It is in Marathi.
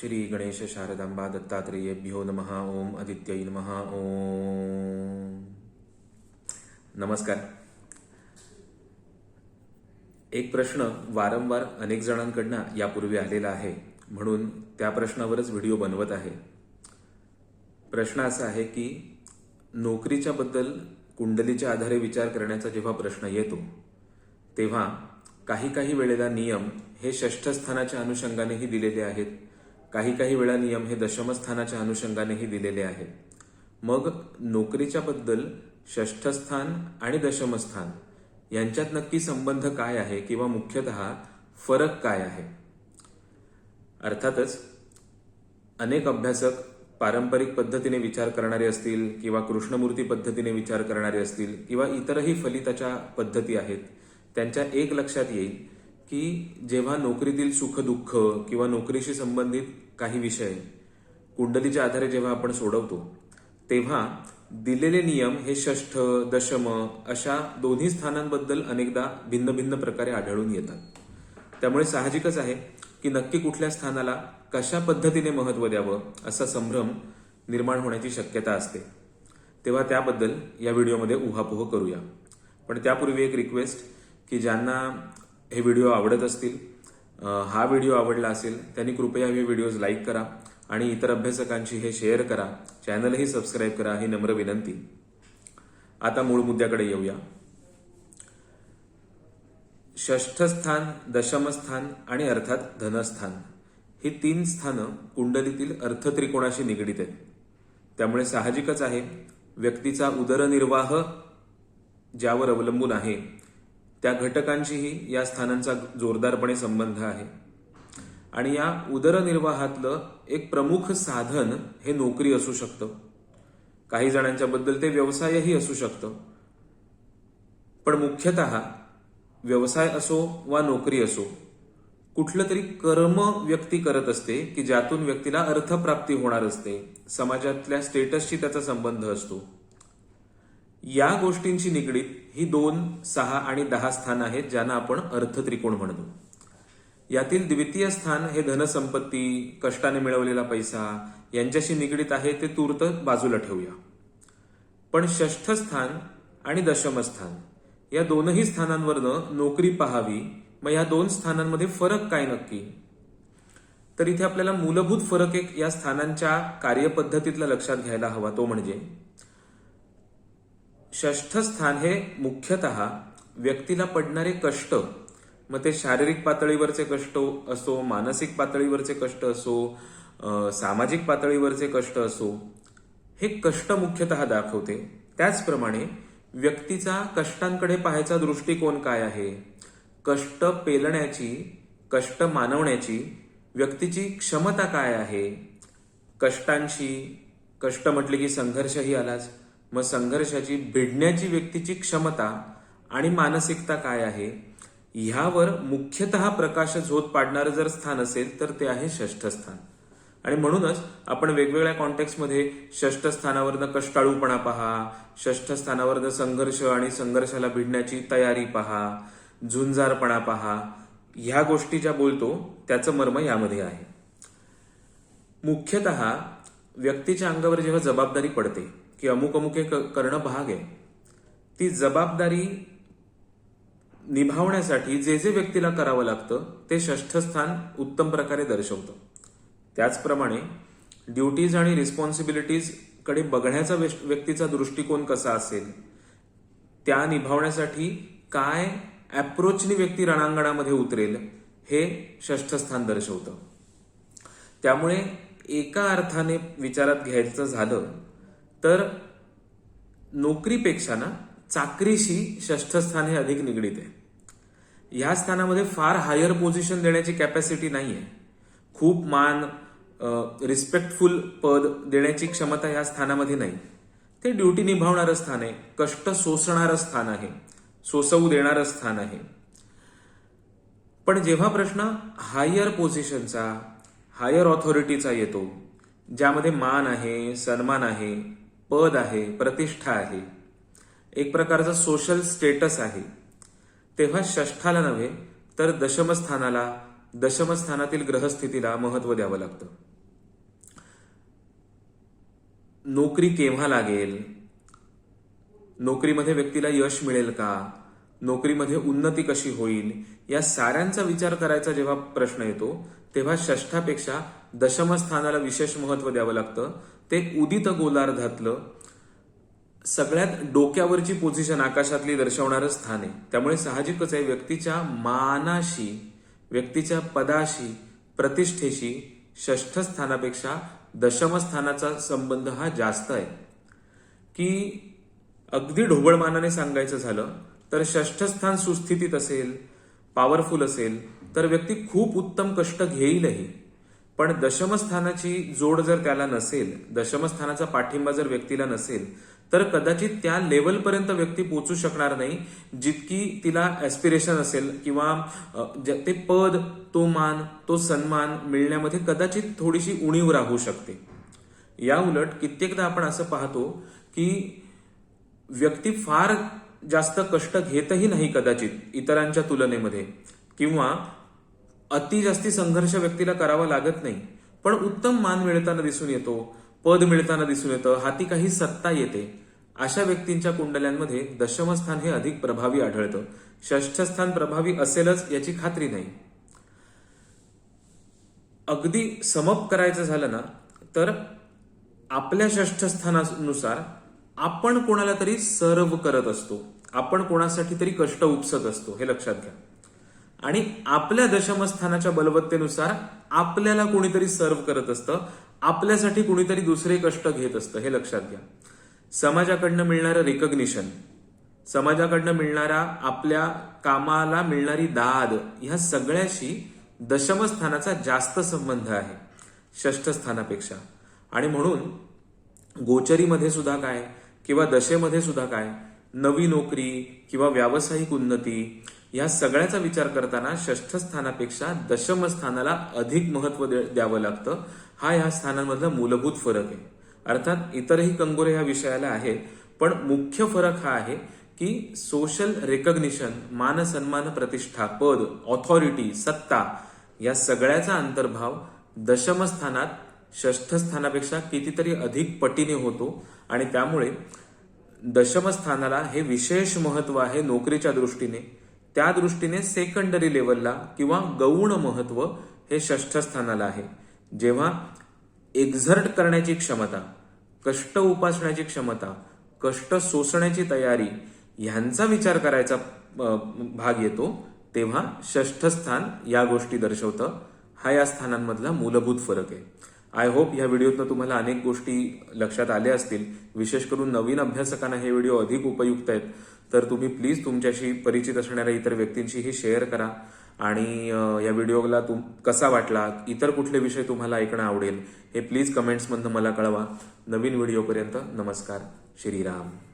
श्री गणेश शारदांबा दत्तात्रेयेभ्यो नमः ओम आदित्यय नमः ओम। नमस्कार. एक प्रश्न वारंवार अनेक जणांकडनं यापूर्वी आलेला आहे म्हणून त्या प्रश्नावरच व्हिडिओ बनवत आहे. प्रश्न असा आहे की नोकरीच्या बद्दल कुंडलीच्या आधारे विचार करण्याचा जेव्हा प्रश्न येतो तेव्हा काही काही वेळेला नियम हे षष्ठस्थानाच्या अनुषंगानेही दिलेले आहेत. काही काही वेळा नियम हे दशमस्थानाच्या अनुषंगानेही दिलेले आहेत. मग नोकरीच्या बद्दल षष्ठस्थान आणि दशमस्थान यांच्यात नक्की संबंध काय आहे किंवा मुख्यतः फरक काय आहे? अर्थातच अनेक अभ्यासक पारंपरिक पद्धतीने विचार करणारे असतील किंवा कृष्णमूर्ती पद्धतीने विचार करणारे असतील किंवा इतरही फलिताच्या पद्धती आहेत त्यांच्या एक लक्षात येईल की जेव्हा नोकरीतील सुखदुःख किंवा नोकरीशी संबंधित काही विषय कुंडलीच्या आधारे जेव्हा आपण सोडवतो तेव्हा दिलेले नियम हे षष्ठ दशम अशा दोन्ही स्थानांबद्दल अनेकदा भिन्न भिन्न प्रकारे आढळून येतात. त्यामुळे साहजिकच आहे की नक्की कुठल्या स्थानाला कशा पद्धतीने महत्त्व द्यावं असा संभ्रम निर्माण होण्याची शक्यता असते. तेव्हा त्याबद्दल या व्हिडिओमध्ये उहापोह करूया. पण त्यापूर्वी एक रिक्वेस्ट की ज्यांना हे व्हिडिओ आवडत असतील हा व्हिडिओ आवडला असेल त्यांनी कृपया हे व्हिडिओज लाईक करा आणि इतर अभ्यासकांशी हे शेअर करा. चॅनलही सबस्क्राईब करा ही नम्र विनंती. आता मूळ मुद्द्याकडे येऊया. षष्ठस्थान दशमस्थान आणि अर्थात धनस्थान ही तीन स्थानं कुंडलीतील अर्थत्रिकोणाशी निगडीत आहेत. त्यामुळे साहजिकच आहे व्यक्तीचा उदरनिर्वाह ज्यावर अवलंबून आहे त्या घटकांशीही या स्थानांचा जोरदारपणे संबंध आहे. आणि या उदरनिर्वाहातलं एक प्रमुख साधन हे नोकरी असू शकतं. काही जणांच्या बद्दल ते व्यवसायही असू शकतं. पण मुख्यतः व्यवसाय असो वा नोकरी असो कुठलं तरी कर्म व्यक्ती करत असते की ज्यातून व्यक्तीला अर्थप्राप्ती होणार असते. समाजातल्या स्टेटसशी त्याचा संबंध असतो. या गोष्टींशी निगडीत ही दोन सहा आणि दहा स्थान आहेत ज्यांना आपण अर्थत्रिकोण म्हणतो. यातील द्वितीय स्थान हे धनसंपत्ती कष्टाने मिळवलेला पैसा यांच्याशी निगडीत आहे ते तूर्त बाजूला ठेवूया. पण षष्ठ स्थान आणि दशमस्थान या दोनही स्थानांवरनं नोकरी पाहावी मग या दोन स्थानांमध्ये फरक काय नक्की? तर इथे आपल्याला मूलभूत फरक एक या स्थानांच्या कार्यपद्धतीतला लक्षात घ्यायला हवा तो म्हणजे षष्ठ स्थान हे मुख्यतः व्यक्तीला पडणारे कष्ट मग ते शारीरिक पातळीवरचे कष्ट असो मानसिक पातळीवरचे कष्ट असो सामाजिक पातळीवरचे कष्ट असो हे कष्ट मुख्यतः दाखवते. त्याचप्रमाणे व्यक्तीचा कष्टांकडे पाहायचा दृष्टिकोन काय आहे? कष्ट पेलण्याची कष्ट मानवण्याची व्यक्तीची क्षमता काय आहे? कष्टांशी कष्ट म्हटले की संघर्षही आलाच. मग संघर्षाची भिडण्याची व्यक्तीची क्षमता आणि मानसिकता काय आहे? ह्यावर मुख्यतः प्रकाश झोत पाडणारं जर स्थान असेल तर ते आहे षष्ठ स्थान. आणि म्हणूनच आपण वेगवेगळ्या कॉन्टेक्स्टमध्ये षष्ठ स्थानावरनं कष्टाळूपणा पहा षष्ठ स्थानावरनं संघर्ष आणि संघर्षाला भिडण्याची तयारी पहा झुंजारपणा पहा. ह्या गोष्टी ज्या बोलतो त्याचं मर्म यामध्ये आहे. मुख्यतः व्यक्तीच्या अंगावर जेव्हा जबाबदारी पडते की अमुक अमुक हे करणं भाग आहे. ती जबाबदारी निभावण्यासाठी जे जे व्यक्तीला करावं लागतं ते षष्ठ स्थान उत्तम प्रकारे दर्शवतं. त्याचप्रमाणे ड्युटीज आणि रिस्पॉन्सिबिलिटीजकडे बघण्याचा व्यक्तीचा दृष्टिकोन कसा असेल त्या निभावण्यासाठी काय अप्रोचनी व्यक्ती रणांगणामध्ये उतरेल हे षष्ठ स्थान दर्शवतं. त्यामुळे एका अर्थाने विचारात घ्यायचं झालं तर नोकरीपेक्षा ना चाकरीशी षष्ठ स्थान हे अधिक निगडीत आहे. ह्या स्थानामध्ये फार हायर पोझिशन देण्याची कॅपॅसिटी नाही आहे खूप मान रिस्पेक्टफुल पद देण्याची क्षमता या स्थानामध्ये नाही. ते ड्युटी निभावणारं स्थान आहे. कष्ट सोसणारं स्थान आहे. सोसवू देणारं स्थान आहे. पण जेव्हा प्रश्न हायर पोझिशनचा हायर ऑथॉरिटीचा येतो ज्यामध्ये मान आहे सन्मान आहे पद आहे प्रतिष्ठा आहे. एक प्रकारचा सोशल स्टेटस आहे. तेव्हा षष्ठाला नव्हे तर दशमस्थानाला दशमस्थानातील ग्रहस्थितीला महत्त्व द्यावं लागतं. नोकरी केव्हा लागेल? नोकरीमध्ये व्यक्तीला यश मिळेल का? नोकरीमध्ये उन्नती कशी होईल या साऱ्यांचा विचार करायचा जेव्हा प्रश्न येतो तेव्हा षष्ठापेक्षा दशमस्थानाला विशेष महत्त्व द्यावं लागतं. ते उदित गोलार्धातलं सगळ्यात डोक्यावरची पोझिशन आकाशातली दर्शवणारं स्थान आहे. त्यामुळे साहजिकच आहे व्यक्तीच्या मानाशी व्यक्तीच्या पदाशी प्रतिष्ठेशी षष्ठ स्थानापेक्षा संबंध हा जास्त आहे. की अगदी ढोबळमानाने सांगायचं झालं तर षष्ठस्थान सुस्थितीत असेल पॉवरफुल असेल तर व्यक्ती खूप उत्तम कष्ट घेईलही. पण दशमस्थानाची जोड जर त्याला नसेल दशमस्थानाचा पाठिंबा जर व्यक्तीला नसेल तर कदाचित त्या लेवलपर्यंत व्यक्ती पोचू शकणार नाही जितकी तिला ॲस्पिरेशन असेल किंवा ज- ते पद तो मान तो सन्मान मिळण्यामध्ये कदाचित थोडीशी उणीव राहू शकते. या उलट कित्येकदा आपण असं पाहतो की व्यक्ती फार जास्त कष्ट घेतही नाही कदाचित इतरांच्या तुलनेमध्ये. किंवा अति जास्ती संघर्ष व्यक्तीला करावा लागत नाही. पण उत्तम मान मिळताना दिसून येतो पद मिळताना दिसून येतं हाती काही सत्ता येते. अशा व्यक्तींच्या कुंडल्यांमध्ये दशमस्थान हे अधिक प्रभावी आढळतं. षष्ठस्थान प्रभावी असेलच याची खात्री नाही. अगदी समप करायचं झालं ना तर आपल्या षष्ठस्थानानुसार आपण कोणाला तरी सर्व करत असतो. आपण कोणासाठी तरी कष्ट उपसत असतो हे लक्षात घ्या. आणि आपल्या दशमस्थानाच्या बलवत्तेनुसार आपल्याला कोणीतरी सर्व करत असतं आपल्यासाठी कोणीतरी दुसरे कष्ट घेत असतं हे लक्षात घ्या. समाजाकडनं मिळणारं रिकग्निशन समाजाकडनं मिळणारा आपल्या कामाला मिळणारी दाद ह्या सगळ्याशी दशमस्थानाचा जास्त संबंध आहे षष्ठ स्थानापेक्षा. आणि म्हणून गोचरीमध्ये सुद्धा काय? किंवा दशेमध्ये सुद्धा काय? नवी नोकरी किंवा व्यावसायिक उन्नती या सगळ्याचा विचार करताना षष्ठ स्थानापेक्षा दशम स्थानाला अधिक महत्त्व द्यावं लागतं. हा या स्थानांमधला मूलभूत फरक आहे. अर्थात इतरही कंगोरे ह्या विषयाला आहेत पण मुख्य फरक हा आहे की सोशल रेकग्निशन मान सन्मान प्रतिष्ठा पद ऑथॉरिटी सत्ता या सगळ्याचा अंतर्भाव दशमस्थानात षष्ठ स्थानापेक्षा कितीतरी अधिक पटीने होतो आणि त्यामुळे दशमस्थानाला हे विशेष महत्त्व आहे नोकरीच्या दृष्टीने. त्या दृष्टीने सेकंडरी लेवलला किंवा गौण महत्त्व हे षष्ठ स्थानाला आहे. जेव्हा एक्झर्ट करण्याची क्षमता कष्ट उपासण्याची क्षमता कष्ट सोसण्याची तयारी ह्यांचा विचार करायचा भाग येतो तेव्हा षष्ठ स्थान या गोष्टी दर्शवतं. हा या स्थानांमधला मूलभूत फरक आहे. आय होप या व्हिडिओतनं तुम्हाला अनेक गोष्टी लक्षात आल्या असतील. विशेष करून नवीन अभ्यासकांना हे व्हिडिओ अधिक उपयुक्त आहेत. तर तुम्ही प्लीज तुमच्याशी परिचित असणाऱ्या इतर व्यक्तींशीही शेअर करा. आणि या व्हिडिओला तुम कसा वाटला? इतर कुठले विषय तुम्हाला ऐकणं आवडेल? हे प्लीज कमेंट्समधनं मला कळवा. नवीन व्हिडिओपर्यंत नमस्कार. श्रीराम.